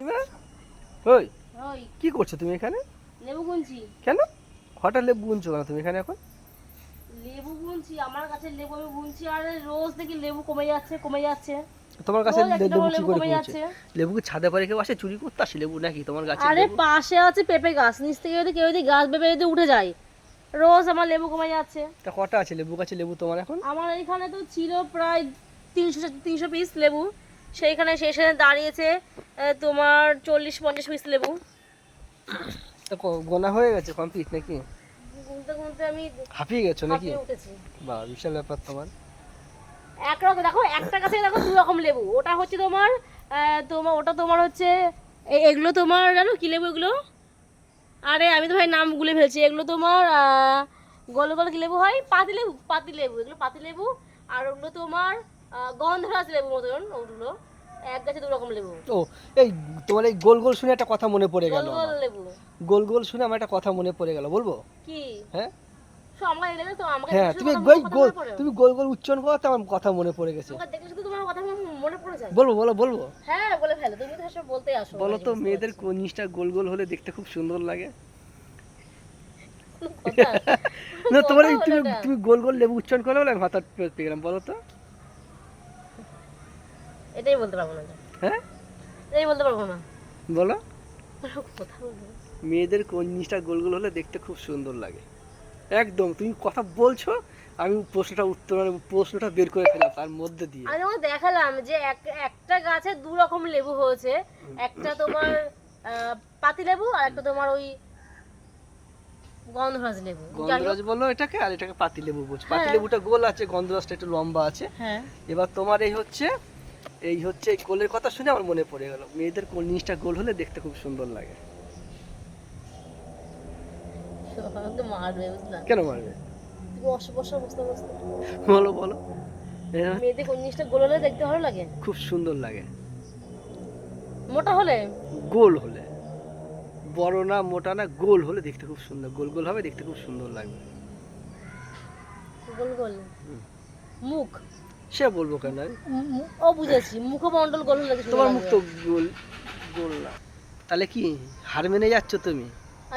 ওই কি করছ তুমি এখানে? লেবু গুনছি। কেন? হঠাৎ লেবু গুনছো কেন তুমি এখানে এখন? লেবু গুনছি আমার কাছে লেবু আমি গুনছি আর রোজ দেখি লেবু কমে যাচ্ছে কমে যাচ্ছে। তোমার কাছে লেবু কি করে কমছে? লেবু কি ছাদে পারে কেউ আসে চুরি করতে আসে লেবু নাকি? তোমার গাছে আরে পাশে আছে পেঁপে গাছ নিচ থেকে যদি কেউ যদি গাছ পেঁপে যদি উঠে যায় রোজ আমার লেবু কমে যাচ্ছে। তা কটা আছে লেবু? গাছে লেবু তোমার এখন? আমার এখানে তো ছিল প্রায় তিনশো তিনশো পিস লেবু। সেইখানে সেখানে দাঁড়িয়েছে তোমার চল্লিশ পঞ্চাশ পিস লেবু। তা গোনা হয়ে গেছে কমপ্লিট নাকি? গুনতে গুনতে আমি হাঁপিয়ে গেছো নাকি? বা বিশাল ব্যাপার তোমার। একরকম দেখো একটা গাছে দেখো দু রকম লেবু। ওটা হচ্ছে তোমার তোমার ওটা তোমার হচ্ছে এগুলো তোমার জানো কি লেবু এগুলো? আরে আমি তো ভাই নাম গুলে ফেলছি। এগুলো তোমার গোল গোল কি লেবু হয়? পাতি লেবু পাতি লেবু। এগুলো পাতি লেবু আর ওগুলো তোমার গন্ধরাজ লেবু মতন ওগুলো। এক গাছে দু রকম লেবু। ও এই তোমার এই গোল গোল শুনে একটা কথা মনে পড়ে গেল গোল লেবু। গোল গোল শুনে আমার একটা কথা মনে পড়ে গেল বলব? কি? হ্যাঁ? তো আমাকে হ্যাঁ তুমি গোল গোল তুমি গোল গোল উচ্চারণ করো তো আমার কথা মনে পড়ে গেছে। আমাকে দেখলে শুধু তোমার কথা মনে পড়ে যায়। বলব বলো বলব? হ্যাঁ বলে ফেলো। তুমি তো সব বলতে আসো বলো তো মেয়েদের কোন জিনিসটা গোল গোল হলে দেখতে খুব সুন্দর লাগে? না তোমার তুমি গোল গোল লেবু উচ্চারণ করলে আমি হঠাৎ পেয়ে গেলাম বলো তো। এটাই বলতে পারব না। হ্যাঁ? এটাই বলতে পারব না। বলো। কথা বলব। মেয়েদের কোন জিনিসটা গোল গোল হলে দেখতে খুব সুন্দর লাগে। একদম তুমি কথা বলছো আমি প্রশ্নটা উত্তর মানে প্রশ্নটা বের করে ফেলাম তার মধ্যে দিয়ে। আমি তোমাকে দেখালাম যে একটা গাছে দু রকম লেবু হয়েছে। একটা তোমার পাতি লেবু আর একটা তোমার ওই গন্ধরাজ লেবু। গন্ধরাজ বলল এটাকে আর এটাকে পাতি লেবু বলছে। পাতি হ্যাঁ। লেবুটা গোল আছে গন্ধরাজটা একটু লম্বা আছে। হ্যাঁ। এবার তোমার এই হচ্ছে এই হচ্ছে এই গোলের কথা শুনে আমার মনে পড়ে গেল। মেয়েদের কোন জিনিসটা গোল হলে দেখতে খুব সুন্দর লাগে। কেন মারবে? বলো বলো। মেয়েদের কোন জিনিসটা গোল হলে দেখতে ভালো লাগে? খুব সুন্দর লাগে। মোটা হলে? গোল হলে। বড় না মোটা না গোল হলে দেখতে খুব সুন্দর। গোল গোল হবে দেখতে খুব সুন্দর লাগবে। গোল গোল। মুখ? সে বলব কেন? ও বুঝেছি। মুখমণ্ডল গোল হলে সুন্দর তোমার মুখ তো গোল গোল না। তাহলে কি হার মেনে যাচ্ছ তুমি?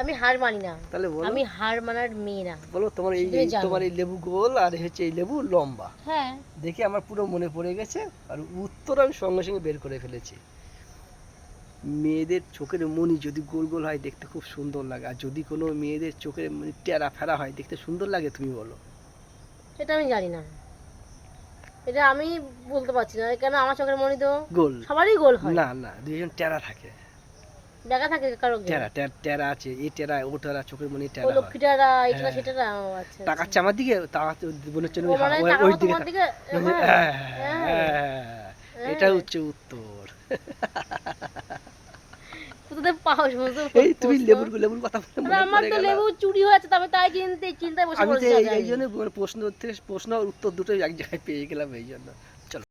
আমি হার মানি না। তাহলে বলো। আমি হার মানার মেয়ে না। বলো তোমার এই তোমার এই লেবু গোল আর হচ্ছে এই লেবু লম্বা। হ্যাঁ। দেখে আমার পুরো মনে পড়ে গেছে আর উত্তর আমি সঙ্গে সঙ্গে বের করে ফেলেছি। মেয়েদের চোখের মনি যদি গোল গোল হয় দেখতে খুব সুন্দর লাগে। আর যদি কোনো মেয়েদের চোখের মনি টেরা ফেরা হয় দেখতে সুন্দর লাগে তুমি বলো। সেটা আমি জানি না। এটা আমি বলতে পারছি না কেন আমার চোখের মনি তো গোল সবারই গোল হয় না না দুইজন টেরা থাকে দেখা থাকে কারও টেরা টেরা- টেরা আছে এই টেরা ও টেরা চোখের মনি ও টেরা হয় লক্ষ্মীটারা এটা হ্যাঁ। সেটা না আচ্ছা তাকাচ্ছে আমার দিকে তাকাচ্ছে বলে চলে ওই- মানে দিকে মানে, হ্যাঁ, হ্যাঁ, হ্যাঁ। এটা হচ্ছে উত্তর তোদের পাও সমস্ত এই তুমি লেবুর লেবুর কথা বলে আমার তো। লেবু চুরি হয়েছে তবে তাই চিন্তা চিন্তায় বসে আমি তো এই- আমি। জন্য প্রশ্ন প্রশ্ন আর উত্তর দুটোই এক জায়গায় পেয়ে গেলাম এই জন্য